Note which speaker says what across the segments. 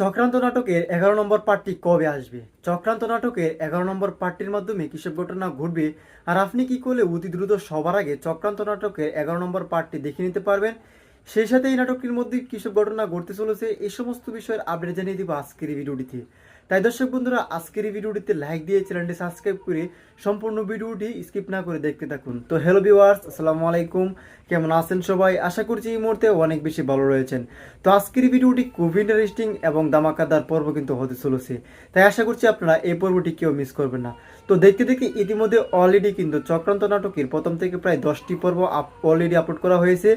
Speaker 1: চক্রান্ত নাটকের এগারো নম্বর পার্টটি কবে আসবে? চক্রান্ত নাটকের এগারো নম্বর পার্টটির মাধ্যমে কিসব ঘটনা ঘটবে আর আপনি কি করলে অতি দ্রুত সবার আগে চক্রান্ত নাটকের এগারো নম্বর পার্টটি দেখে নিতে পারবেন? সেই সাথে এই নাটকটির মধ্যে কিসব ঘটনা ঘটতে চলেছে এই সমস্ত বিষয়ের আপডেট জানিয়ে দিব আজকের ভিডিওটিতে। তাই দর্শক বন্ধুরা, আজকের ভিডিওটিতে লাইক দিয়ে চ্যানেলটি সাবস্ক্রাইব করে সম্পূর্ণ ভিডিওটি স্কিপ না করে দেখতে থাকুন। তো হ্যালো ভিউয়ার্স আসসালামু আলাইকুম। কেমন আছেন সবাই? আশা করছি এই মুহূর্তে অনেক বেশি ভালো রয়েছেন। তো আজকের ভিডিওটি খুব ইন্টারেস্টিং এবং দামাকাদার পর্ব কিন্তু হতে চলেছে। তাই আশা করছি আপনারা এই পর্বটি কেউ মিস করবেন না। তো দেখতে দেখতে ইতিমধ্যে অলরেডি কিন্তু চক্রান্ত নাটকের প্রথম থেকে প্রায় দশটি পর্ব অলরেডি আপলোড করা হয়েছে।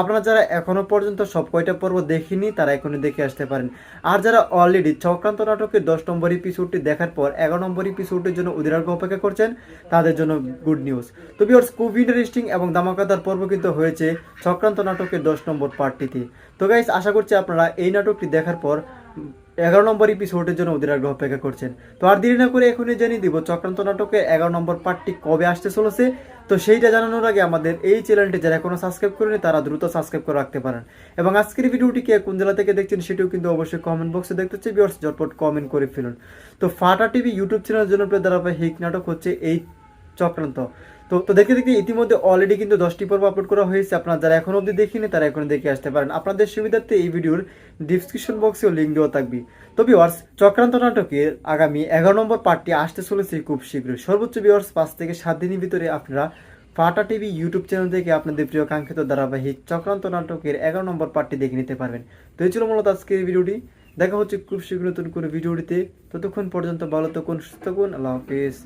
Speaker 1: আপনারা যারা এখনও পর্যন্ত সব কয়টা পর্ব দেখেনি তারা এখনই দেখে আসতে পারেন। আর যারা অলরেডি চক্রান্ত নাটকের দশ নম্বর এপিসোডটি দেখার পর এগারো নম্বর এপিসোডের জন্য উদিরার্ঘ অপেক্ষা করছেন, তাদের জন্য গুড নিউজ তো বিয়ার্স খুব ইন্টারেস্টিং এবং দামাকাদার পর্ব কিন্তু হয়েছে চক্রান্ত নাটকের দশ নম্বর পার্টটিতে। তো গাইস আশা করছি আপনারা এই নাটকটি দেখার পর এগারো নম্বর এপিসোডের জন্য ওদের আগ্রহ অপেক্ষা করছেন। তো আর দেরি না করে এখনই জানিয়ে দিব চক্রান্ত নাটকের এগারো নম্বর পার্টটি কবে আসতে চলেছে। তো সেইটা জানানোর আগে আমাদের এই চ্যানেলটি যারা এখনও সাবস্ক্রাইব করেনি, তারা দ্রুত সাবস্ক্রাইব করে রাখতে পারেন। এবং আজকের ভিডিওটি কে কোন জেলা থেকে দেখছেন সেটিও কিন্তু অবশ্যই কমেন্ট বক্সে দেখতে হচ্ছে। বিয়ার্স জটপট কমেন্ট করে ফেলুন। তো ফাটা টিভি ইউটিউব চ্যানেলের জন্য ধারাবাহিক নাটক হচ্ছে এই চক্রান্ত। তো তো দেখে দেখে ইতিমধ্যে অলরেডি কিন্তু দশটি পর্ব আপলোড করা হয়েছে। আপনারা যারা এখন অবধি দেখিনি, তারা এখন দেখে আসতে পারেন। আপনাদের সুবিধার্থে এই ভিডিওর ডিসক্রিপশন বক্সেও লিঙ্ক দেওয়া থাকবে। তো ভিওয়ার্স চক্রান্ত নাটকের আগামী এগারো নম্বর পার্টটি আসতে চলেছে খুব শীঘ্রই। সর্বোচ্চ ভিওয়ার্স পাঁচ থেকে সাত দিনের ভিতরে আপনারা ফাটা টিভি ইউটিউব চ্যানেল থেকে আপনাদের প্রিয় কাঙ্ক্ষিত ধারাবাহিক চক্রান্ত নাটকের এগারো নম্বর পার্টটি দেখে নিতে পারবেন। তো এই ছিল মূলত আজকের ভিডিওটি। দেখা হচ্ছে খুব শীঘ্র নতুন করে ভিডিওটিতে ততক্ষণ পর্যন্ত ভালো থাকুন, সুস্থ আল্লাহ হাফিজ।